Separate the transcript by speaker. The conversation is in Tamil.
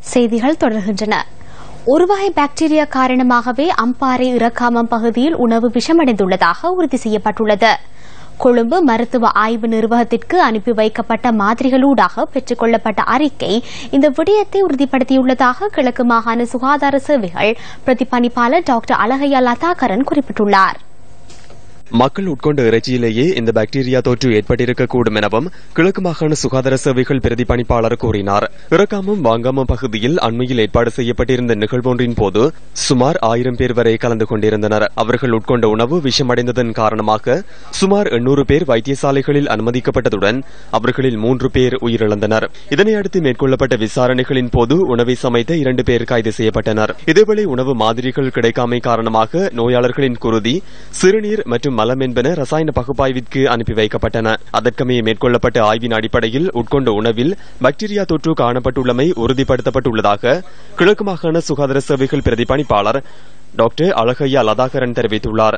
Speaker 1: செய்திகள் தொடர்கின்றன. ஒரு பாக்டீரியா காரணமாகவே அம்பாறை இறக்காமம் பகுதியில் உணவு விஷமடைந்துள்ளதாக உறுதி செய்யப்பட்டுள்ளது. கொழும்பு மருத்துவ ஆய்வு நிர்வாகத்திற்கு அனுப்பி வைக்கப்பட்ட மாதிரிகளூடாக பெற்றுக் கொள்ளப்பட்ட அறிக்கை இந்த விடயத்தை உறுதிப்படுத்தியுள்ளதாக கிழக்கு மாகாண சுகாதார சேவைகள் பிரதிபலிப்பாளர் டாக்டர் அழகையா லதாகரன் குறிப்பிட்டுள்ளார்.
Speaker 2: மக்கள் உட்கொண்ட இறைச்சியிலேயே இந்த பாக்டீரியா தொற்று ஏற்பட்டிருக்கக்கூடும் எனவும் கிழக்கு மாகாண சுகாதார சேவைகள் பிரதிபணிப்பாளர் கூறினார். இறக்காமம் வாங்காமம் பகுதியில் அண்மையில் ஏற்பாடு செய்யப்பட்டிருந்த நிகழ்வொன்றின் போது சுமார் ஆயிரம் பேர் வரை கலந்து கொண்டிருந்தனர். அவர்கள் உட்கொண்ட உணவு விஷமடைந்ததன் காரணமாக சுமார் எண்ணூறு பேர் வைத்தியசாலைகளில் அனுமதிக்கப்பட்டதுடன் அவர்களில் மூன்று பேர் உயிரிழந்தனர். இதனையடுத்து மேற்கொள்ளப்பட்ட விசாரணைகளின் போது உணவை சமைத்த இரண்டு பேர் கைது செய்யப்பட்டனர். இதேவேளை உணவு மாதிரிகள் கிடைக்காமை காரணமாக நோயாளர்களின் குருதி சிறுநீர் மற்றும் மலம் என்பன ரசாயன பகுப்பாய்விற்கு அனுப்பி வைக்கப்பட்டன. அதற்கமைய மேற்கொள்ளப்பட்ட ஆய்வின் அடிப்படையில் உட்கொண்ட உணவில் பாக்டீரியா தொற்று காணப்பட்டுள்ளமை உறுதிப்படுத்தப்பட்டுள்ளதாக கிழக்கு மாகாண சுகாதார சேவைகள் பிரதிபணிப்பாளர் டாக்டர் அழகையா லதாகரன் தெரிவித்துள்ளார்.